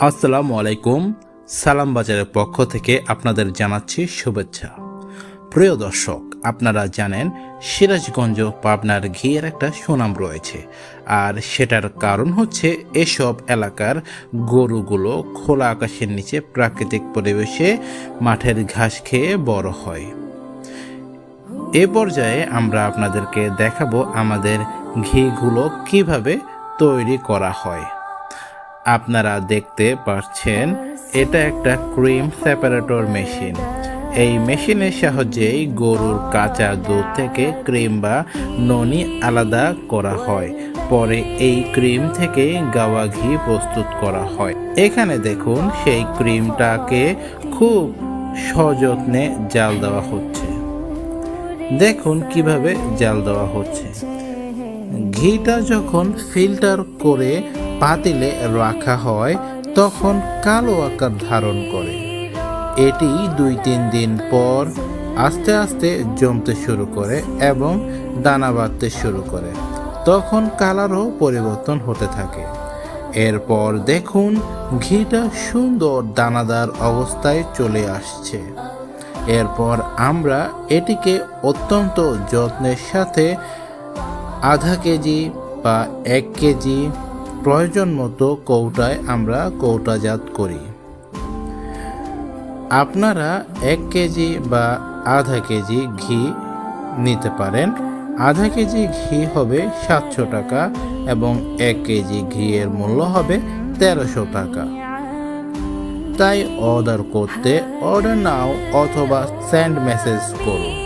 আসসালামু আলাইকুম। সালাম বাজারের পক্ষ থেকে আপনাদের জানাচ্ছি শুভেচ্ছা। প্রিয় দর্শক, আপনারা জানেন, সিরাজগঞ্জ পাবনার ঘিয়ের একটা সুনাম রয়েছে। আর সেটার কারণ হচ্ছে এসব এলাকার গরুগুলো খোলা আকাশের নিচে প্রাকৃতিক পরিবেশে মাঠের ঘাস খেয়ে বড় হয়। এ পর্যায়ে আমরা আপনাদেরকে দেখাবো আমাদের ঘিগুলো কীভাবে তৈরি করা হয়। আপনারা দেখতে পাচ্ছেন, এটা একটা ক্রিম সেপারেটর মেশিন। এই মেশিনের সাহায্যেই গরুর কাঁচা দুধ থেকে ক্রিম বা ননি আলাদা করা হয়। পরে এই ক্রিম থেকে গাওয়া ঘি প্রস্তুত করা হয়। এখানে দেখুন, সেই ক্রিমটাকে খুব সযত্নে জাল দেওয়া হচ্ছে। দেখুন কীভাবে জাল দেওয়া হচ্ছে। ঘিটা যখন ফিল্টার করে পাতিলে রাখা হয়, তখন কালো আকার ধারণ করে। এটি দুই তিন দিন পর আস্তে আস্তে জমতে শুরু করে এবং দানা বাঁধতে শুরু করে। তখন কালারও পরিবর্তন হতে থাকে। এরপর দেখুন, ঘিটা সুন্দর দানাদার অবস্থায় চলে আসছে। এরপর আমরা এটিকে অত্যন্ত যত্নের সাথে আধা কেজি বা এক কেজি প্রয়োজন মতো কৌটায় আমরা কৌটাজাত করি। আপনারা এক কেজি বা আধা কেজি ঘি নিতে পারেন। আধা কেজি ঘি হবে সাতশো টাকা এবং এক কেজি ঘিয়ের মূল্য হবে তেরোশো টাকা। তাই অর্ডার করতে, অর্ডার নাও অথবা সেন্ড মেসেজ করুন।